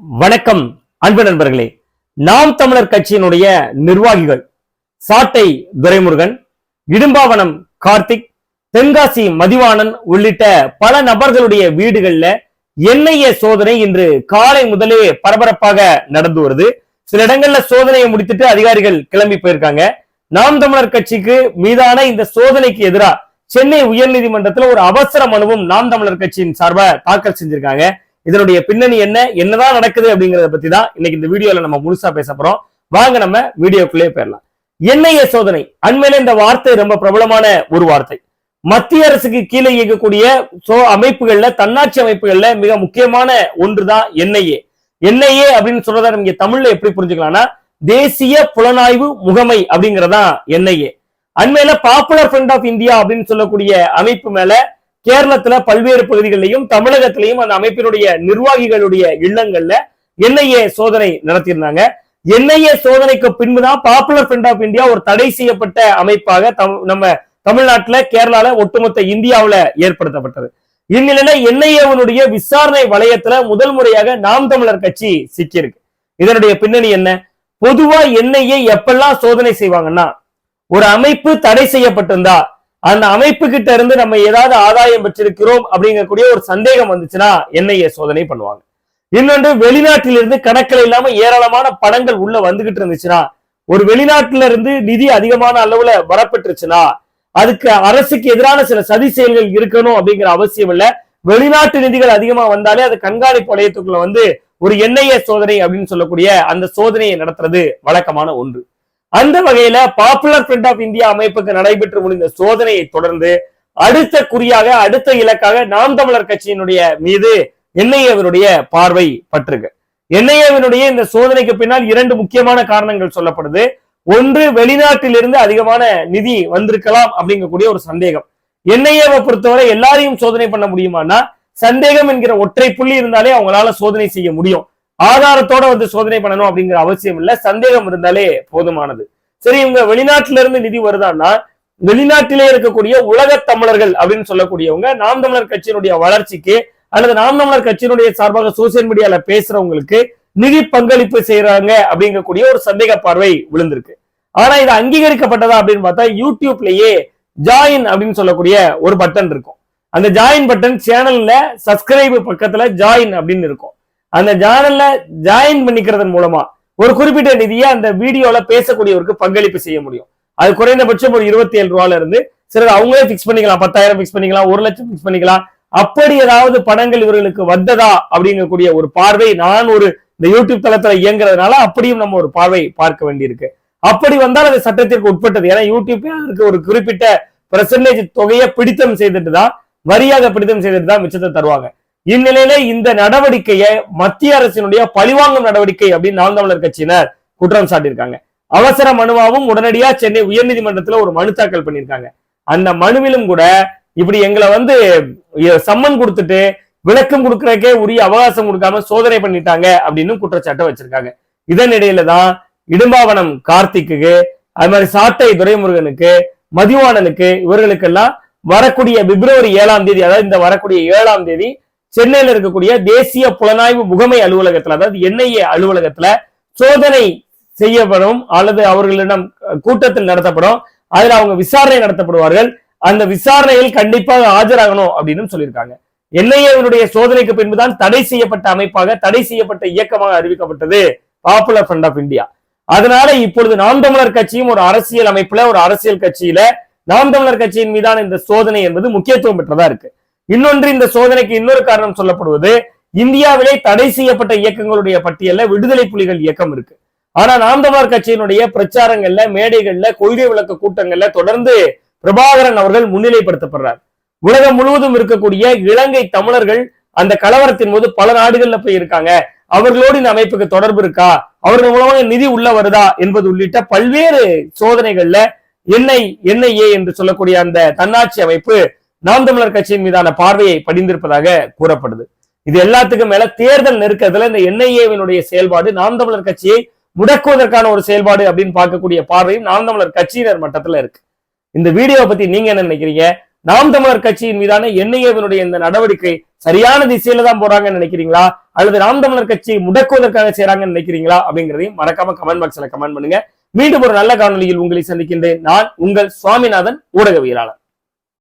வணக்கம் அன்பு நண்பர்களே. நாம் தமிழர் கட்சியினுடைய நிர்வாகிகள் சாட்டை துரைமுருகன் இடும்பாவனம் கார்த்திக் தென்காசி மதிவாணன் உள்ளிட்ட பல நபர்களுடைய வீடுகள்ல என்ஐஏ சோதனை இன்று காலை முதலே பரபரப்பாக நடந்து வருது. சில இடங்கள்ல சோதனையை முடித்துட்டு அதிகாரிகள் கிளம்பி போயிருக்காங்க. நாம் தமிழர் கட்சிக்கு மீதான இந்த சோதனைக்கு எதிரா சென்னை உயர்நீதிமன்றத்தில் ஒரு அவசர மனுவும் நாம் தமிழர் கட்சியின் சார்பாக தாக்கல் செஞ்சிருக்காங்க. இதனுடைய பின்னணி என்ன? என்னதான் நடக்குது அப்படிங்கறத பத்தி தான் இன்னைக்கு இந்த வீடியோல நம்ம முழுசா பேச போறோம். வாங்க நம்ம வீடியோக்குள்ளே போயிடலாம். என்ஐஏ சோதனை. அண்மையில இந்த வார்த்தை ரொம்ப பிரபலமான ஒரு வார்த்தை. மத்திய அரசுக்கு கீழே இயக்கக்கூடிய சோ அமைப்புகள்ல தன்னாட்சி அமைப்புகள்ல மிக முக்கியமான ஒன்றுதான் என்ஐஏ என்ஐஏ அப்படின்னு சொல்றத நம்ம தமிழ்ல எப்படி புரிஞ்சுக்கலாம்னா தேசிய புலனாய்வு முகமை அப்படிங்கறதா என்ஐஏ அண்மையில பாப்புலர் ஃப்ரண்ட் ஆஃப் இந்தியா அப்படின்னு சொல்லக்கூடிய அமைப்பு மேல கேரளத்துல பல்வேறு பகுதிகளிலையும் தமிழகத்திலையும் அந்த அமைப்பினுடைய நிர்வாகிகளுடைய இல்லங்கள்ல என்ஐஏ சோதனை நடத்தியிருந்தாங்க. என்ஐஏ சோதனைக்கு பின்புதான் பாப்புலர் ஃப்ரண்ட் ஆஃப் இந்தியா ஒரு தடை செய்யப்பட்ட அமைப்பாக நம்ம தமிழ்நாட்டுல கேரளால ஒட்டுமொத்த இந்தியாவில ஏற்படுத்தப்பட்டது. இந்நிலையில என்ஐஏவனுடைய விசாரணை வளையத்துல முதல் முறையாக நாம் தமிழர் கட்சி சிக்கியிருக்கு. இதனுடைய பின்னணி என்ன? பொதுவா என்ஐஏ எப்பெல்லாம் சோதனை செய்வாங்கன்னா ஒரு அமைப்பு தடை செய்யப்பட்டிருந்தா அந்த அமைப்பு கிட்ட இருந்து நம்ம ஏதாவது ஆதாயம் பெற்றிருக்கிறோம் அப்படிங்கக்கூடிய ஒரு சந்தேகம் வந்துச்சுன்னா என்ஐஏ சோதனை பண்ணுவாங்க. இன்னொன்று வெளிநாட்டிலிருந்து கணக்கில் இல்லாம ஏராளமான பணங்கள் உள்ள வந்துகிட்டு இருந்துச்சுன்னா ஒரு வெளிநாட்டுல இருந்து நிதி அதிகமான அளவுல வரப்பட்டுருச்சுன்னா அதுக்கு அரசுக்கு எதிரான சில சதி செயல்கள் இருக்கணும் அப்படிங்கிற அவசியம் இல்ல. வெளிநாட்டு நிதிகள் அதிகமா வந்தாலே அது கண்காணிப்பு வளையத்துக்குள்ள வந்து ஒரு என்ஐஏ சோதனை அப்படின்னு சொல்லக்கூடிய அந்த சோதனையை நடத்துறது வழக்கமான ஒன்று. அந்த வகையில பாப்புலர் ஃப்ரண்ட் ஆஃப் இந்தியா அமைப்புக்கு நடைபெற்று முடிந்த சோதனையை தொடர்ந்து அடுத்த குறியாக அடுத்த இலக்காக நாம் தமிழர் கட்சியினுடைய மீது என்ஐஏவினுடைய பார்வை பற்றுக்கு என்ஐஏவினுடைய இந்த சோதனைக்கு பின்னால் இரண்டு முக்கியமான காரணங்கள் சொல்லப்படுது. ஒன்று வெளிநாட்டிலிருந்து அதிகமான நிதி வந்திருக்கலாம் அப்படிங்கக்கூடிய ஒரு சந்தேகம். என்ஐஏவை பொறுத்தவரை எல்லாரையும் சோதனை பண்ண முடியுமானா சந்தேகம் என்கிற ஒற்றை புள்ளி இருந்தாலே அவங்களால சோதனை செய்ய முடியும். ஆதாரத்தோட வந்து சோதனை பண்ணணும் அப்படிங்கிற அவசியம் இல்ல. சந்தேகம் இருந்தாலே போதுமானது. சரி இவங்க வெளிநாட்டில இருந்து நிதி வருதான்னா வெளிநாட்டிலே இருக்கக்கூடிய உலக தமிழர்கள் அப்படின்னு சொல்லக்கூடியவங்க நாம் தமிழர் கட்சியினுடைய வளர்ச்சிக்கு அல்லது நாம் தமிழர் கட்சியினுடைய சார்பாக சோசியல் மீடியால பேசுறவங்களுக்கு நிதி பங்களிப்பு செய்யறாங்க அப்படிங்கக்கூடிய ஒரு சந்தேக பார்வை விழுந்திருக்கு. ஆனா இது அங்கீகரிக்கப்பட்டதா அப்படின்னு பார்த்தா யூடியூப்லயே ஜாயின் அப்படின்னு சொல்லக்கூடிய ஒரு பட்டன் இருக்கும். அந்த ஜாயின் பட்டன் சேனல்ல சப்ஸ்கிரைப் பக்கத்துல ஜாயின் அப்படின்னு இருக்கும். அந்த சேனல்ல ஜாயின் பண்ணிக்கிறதன் மூலமா ஒரு குறிப்பிட்ட நிதியை அந்த வீடியோல பேசக்கூடியவருக்கு பங்களிப்பு செய்ய முடியும். அது குறைந்தபட்சம் ஒரு இருபத்தி ஏழு ரூபால இருந்து சிலர் அவங்களே பிக்ஸ் பண்ணிக்கலாம் பத்தாயிரம் பிக்ஸ் பண்ணிக்கலாம் ஒரு லட்சம் பிக்ஸ் பண்ணிக்கலாம். அப்படி ஏதாவது பணங்கள் இவர்களுக்கு வந்ததா அப்படிங்கக்கூடிய ஒரு பார்வை நான் ஒரு இந்த யூடியூப் தளத்துல இயங்குறதுனால அப்படியும் நம்ம ஒரு பார்வை பார்க்க வேண்டியிருக்கு. அப்படி வந்தால் அது சட்டத்திற்கு உட்பட்டது. ஏன்னா யூடியூப்பே அதற்கு ஒரு குறிப்பிட்ட பெர்சன்டேஜ் தொகையை பிடித்தம் செய்துட்டு தான் வரியாக பிடித்தம் செய்துட்டு தான் மிச்சத்தை தருவாங்க. இந்நிலையில இந்த நடவடிக்கையை மத்திய அரசினுடைய பழிவாங்கும் நடவடிக்கை அப்படின்னு நாம் தமிழர் கட்சியினர் குற்றம் சாட்டியிருக்காங்க. அவசர மனுவாவும் உடனடியா சென்னை உயர்நீதிமன்றத்துல ஒரு மனு தாக்கல் பண்ணியிருக்காங்க. அந்த மனுவிலும் கூட இப்படி எங்களை வந்து சம்மன் கொடுத்துட்டு விளக்கம் கொடுக்கறக்கே உரிய அவகாசம் கொடுக்காம சோதனை பண்ணிட்டாங்க அப்படின்னு குற்றச்சாட்டை வச்சிருக்காங்க. இதன் இடையில தான் இடும்பாவனம் கார்த்திக்கு அது மாதிரி சாட்டை துரைமுருகனுக்கு மதிவாணனுக்கு இவர்களுக்கெல்லாம் வரக்கூடிய பிப்ரவரி ஏழாம் தேதி அதாவது இந்த வரக்கூடிய ஏழாம் தேதி சென்னையில இருக்கக்கூடிய தேசிய புலனாய்வு முகமை அலுவலகத்துல அதாவது என்ஐஏ அலுவலகத்துல சோதனை செய்யப்படும் அல்லது அவர்களிடம் கூட்டத்தில் நடத்தப்படும் அதுல அவங்க விசாரணை நடத்தப்படுவார்கள். அந்த விசாரணையில் கண்டிப்பாக ஆஜராகணும் அப்படின்னு சொல்லியிருக்காங்க. என்ஐஏவினுடைய சோதனைக்கு பின்புதான் தடை செய்யப்பட்ட அமைப்பாக தடை செய்யப்பட்ட இயக்கமாக அறிவிக்கப்பட்டது. பாப்புலர் ஃப்ரண்ட் ஆஃப் இந்தியா அதனால இப்பொழுது நாம் தமிழர் கட்சியும் ஒரு அரசியல் அமைப்புல ஒரு அரசியல் கட்சியில நாம் தமிழர் கட்சியின் மீதான இந்த சோதனை என்பது முக்கியத்துவம் பெற்றதா இருக்கு. இன்னொன்று இந்த சோதனைக்கு இன்னொரு காரணம் சொல்லப்படுவது இந்தியாவிலே தடை செய்யப்பட்ட இயக்கங்களுடைய பட்டியல்ல விடுதலை புலிகள் இயக்கம் இருக்கு. ஆனா நாம் தமிழர் கட்சியினுடைய பிரச்சாரங்கள்ல மேடைகள்ல கொள்கை விளக்க கூட்டங்கள்ல தொடர்ந்து பிரபாகரன் அவர்கள் முன்னிலைப்படுத்தப்படுறார். உலகம் முழுவதும் இருக்கக்கூடிய இலங்கை தமிழர்கள் அந்த கலவரத்தின் போது பல நாடுகள்ல போய் இருக்காங்க அவர்களோடு இந்த அமைப்புக்கு தொடர்பு இருக்கா? அவர்கள் மூலமாக நிதி உள்ள வருதா என்பது உள்ளிட்ட பல்வேறு சோதனைகள்ல என்ஐ என்ஐஏ என்று சொல்லக்கூடிய அந்த தன்னாட்சி அமைப்பு நாம் தமிழர் கட்சியின் மீதான பார்வையை படிந்திருப்பதாக கூறப்படுது. இது எல்லாத்துக்கும் மேல தேர்தல் நெருக்கத்துல இந்த என்ஐஏவினுடைய செயல்பாடு நாம் தமிழர் கட்சியை முடக்குவதற்கான ஒரு செயல்பாடு அப்படின்னு பார்க்கக்கூடிய பார்வையும் நாம் தமிழர் கட்சியினர் மட்டத்துல இருக்கு. இந்த வீடியோவை பத்தி நீங்க என்ன நினைக்கிறீங்க? நாம் தமிழர் கட்சியின் மீதான என்ஐஏவினுடைய இந்த நடவடிக்கை சரியான திசையில தான் போறாங்கன்னு நினைக்கிறீங்களா? அல்லது நாம் தமிழர் கட்சியை முடக்குவதற்காக செய்யறாங்கன்னு நினைக்கிறீங்களா? அப்படிங்கிறதையும் மறக்காம கமெண்ட் பாக்ஸ்ல கமெண்ட் பண்ணுங்க. மீண்டும் ஒரு நல்ல காணொலியில் உங்களை சந்திக்கின்றேன். நான் உங்கள் சுவாமிநாதன் ஊடகவியலாளர்.